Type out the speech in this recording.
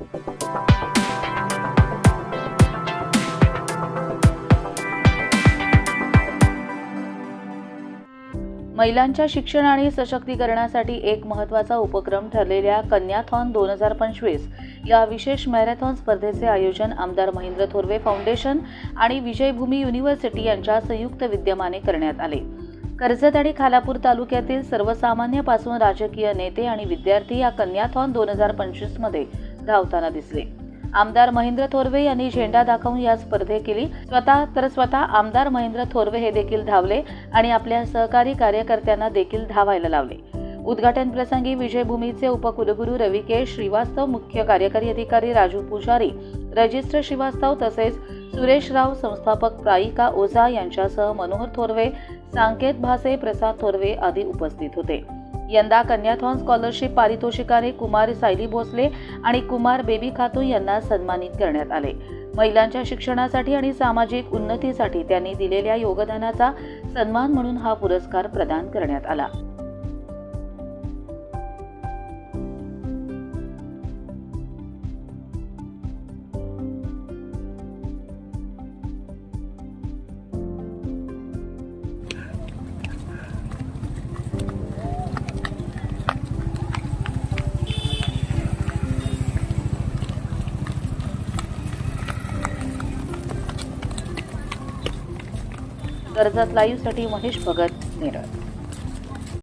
महिलांच्या शिक्षण आणि सशक्तीकरणासाठी एक महत्त्वाचा उपक्रम ठरलेल्या कन्याथॉन दोन हजार पंचवीस या विशेष मॅरेथॉन स्पर्धेचे आयोजन आमदार महेंद्र थोरवे फाउंडेशन आणि विजयभूमी युनिव्हर्सिटी यांच्या संयुक्त विद्यमाने करण्यात आले. कर्जत आणि खालापूर तालुक्यातील सर्वसामान्यापासून राजकीय नेते आणि विद्यार्थी या कन्याथॉन दोन हजार पंचवीसमध्ये धावताना दिसले. आमदार महेंद्र थोरवे यांनी झेंडा दाखवून या स्पर्धे केली. स्वतः तर स्वतः आमदार महेंद्र थोरवे हे देखील धावले आणि आपल्या सहकारी कार्यकर्त्यांना देखील धावायला लावले. उद्घाटन प्रसंगी विजयभूमीचे उपकुलगुरू रविकेश श्रीवास्तव मुख्य कार्यकारी अधिकारी राजू पुजारी रजिस्टर श्रीवास्तव तसेच सुरेश राव संस्थापक प्रायिका ओझा यांच्यासह मनोहर थोरवे सांकेत भासे प्रसाद थोरवे आदी उपस्थित होते. यंदा कन्याथॉन स्कॉलरशिप पारितोषिकाने कुमार सायली भोसले आणि कुमार बेबी खातू यांना सन्मानित करण्यात आले. महिलांच्या शिक्षणासाठी आणि सामाजिक उन्नतीसाठी त्यांनी दिलेल्या योगदानाचा सन्मान म्हणून हा पुरस्कार प्रदान करण्यात आला. कर्जत लाईव्हसाठी महेश भगत नेरळ